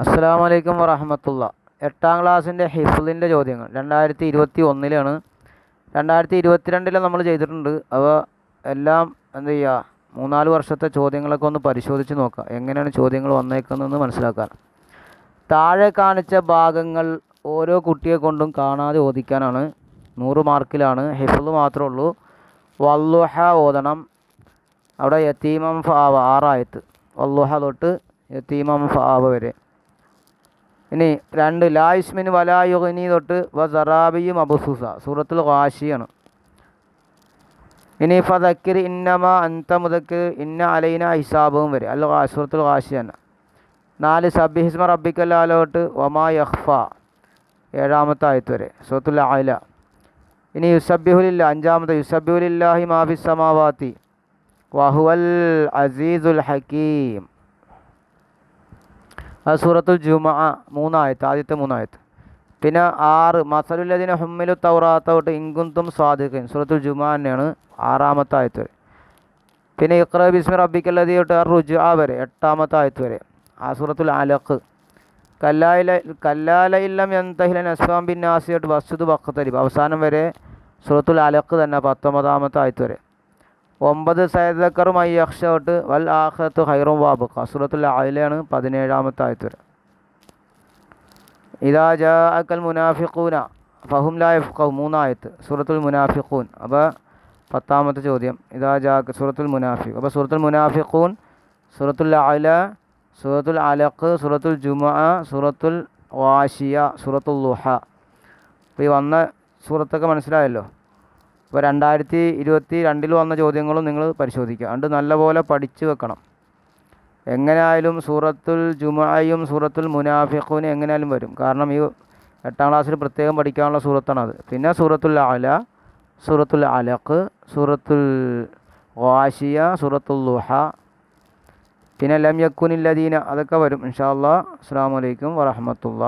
അസ്സാം വലൈക്കും വറഹമത്തുള്ള. എട്ടാം ക്ലാസ്സിന്റെ ഹിഫ്ലിന്റെ ചോദ്യങ്ങൾ. രണ്ടായിരത്തി ഇരുപത്തി ഒന്നിലാണ് രണ്ടായിരത്തി ഇരുപത്തിരണ്ടിലും നമ്മൾ ചെയ്തിട്ടുണ്ട്. അവ എല്ലാം എന്ത് ചെയ്യുക? മൂന്നാൽ വർഷത്തെ ചോദ്യങ്ങളൊക്കെ ഒന്ന് പരിശോധിച്ച് നോക്കുക. എങ്ങനെയാണ് ചോദ്യങ്ങൾ വന്നേക്കുന്നതെന്ന് മനസ്സിലാക്കാൻ. താഴെ കാണിച്ച ഭാഗങ്ങൾ ഓരോ കുട്ടിയെ കൊണ്ടും കാണാതെ ഓദിക്കാനാണ് നൂറ് മാർക്കിലാണ്. ഹിഫ്ല് മാത്രമേ ഉള്ളൂ. വല്ലുഹ ഓതണം. അവിടെ യത്തീമം ഫാവ ആറായത്ത്. വല്ലുഹ തൊട്ട് യത്തീമം ഫാവ വരെ. ഇനി രണ്ട് ലായുസ്മിൻ വലായുഗനി തൊട്ട് വ സറാബിയും അബുസൂസ സൂറത്തുൽ വാശിയാണ് ഇനി ഫതക്കിർ ഇന്നമ അന്ത മുതക്ക് ഇന്ന അലൈന ഹിസാബും വരെ. അല്ല സൂറത്തിൽ തന്നെ. നാല് സബിഹിസ്മ റബ്ബിക്കല്ലാലോട്ട് ഒമാ യഹ്ഫ ഏഴാമത്തെ ആയത്ത് വരെ. സൂറത്തുൽ അല ഇനി യുസബിഹുലില്ല അഞ്ചാമത്തെ യുസബിഹുലില്ലാഹി മാഫി സമാവാത്തി. വഹുവൽ അസീസുൽ ഹക്കീം സൂറത്തുൽ ജുമ മൂന്നായത്ത് ആദ്യത്തെ മൂന്നായത്ത്. പിന്നെ ആറ് മസലുല്ലദിന ഹുമ്മിലു തൗറാത്ത തൊട്ട് ഇൻകുന്തും സ്വാദിഖിൻ സൂറത്തുൽ ജുമ തന്നെയാണ് ആറാമത്തെ ആയത്ത് വരെ. പിന്നെ ഇഖ്റ ബിസ്മി റബ്ബിക്കല്ലതി തൊട്ട് റുജു ആ വരെ എട്ടാമത്തെ ആയത്ത് വരെ. ആ സൂറത്തുൽ അലഖ്. കല്ലായില കല്ലാല ഇല്ലം എന്തഹിലൻ അസ്വാം ബിൻ നാസി തൊട്ട് വസ്തുദ് അവസാനം വരെ സൂറത്തുൽ അലഖ് തന്നെ പത്തൊമ്പതാമത്തെ ആയത്ത് വരെ. ഒമ്പത് സൈദക്കറും അയ്യക്ഷ തൊട്ട് വൽ ആഹത്ത് ഹൈറും വാബ് സൂറത്തുൽ അയിലാണ് പതിനേഴാമത്തെ ആയത്ത് വരെ. ഇതാ ജ അക്കൽ മുനാഫിഖൂന ഫഹും ലാ യഫ്ഖഹു. മൂന്നായത്ത്. സൂറത്തുൽ മുനാഫിഖൂൻ. അപ്പോൾ പത്താമത്തെ ചോദ്യം. ഇതാ ജാക്ക് സൂറത്തുൽ മുനാഫിഖ്. അപ്പോൾ സൂറത്തുൽ മുനാഫിഖൂൻ സൂറത്തുൽ അല സൂറത്തുൽ അലഖ് സൂറത്തുൽ ജുമ സൂറത്തുൽ വാശിയ സൂറത്തുൽ ലുഹ അപ്പോൾ ഈ വന്ന സൂറത്തൊക്കെ മനസ്സിലായല്ലോ? ഇപ്പോൾ രണ്ടായിരത്തി ഇരുപത്തി രണ്ടിൽ വന്ന ചോദ്യങ്ങളും നിങ്ങൾ പരിശോധിക്കുക. അതുകൊണ്ട് നല്ലപോലെ പഠിച്ചു വെക്കണം. എങ്ങനെയായാലും സൂറത്തുൽ ജുമായും സൂറത്തുൽ മുനാഫിഖൂന് എങ്ങനെയായാലും വരും. കാരണം ഈ എട്ടാം ക്ലാസ്സിൽ പ്രത്യേകം പഠിക്കാനുള്ള സൂറത്താണത്. പിന്നെ സൂറത്തുൽ അല സൂറത്തുൽ അലഖ് സൂറത്തുൽ വാശിയ സൂറത്തുൽ ലുഹ പിന്നെ ലം യക്കുനില്ലദീന അതൊക്കെ വരും. ഇൻഷാ അല്ലാ അസ്സാം വലൈക്കും വറഹമത്തുള്ള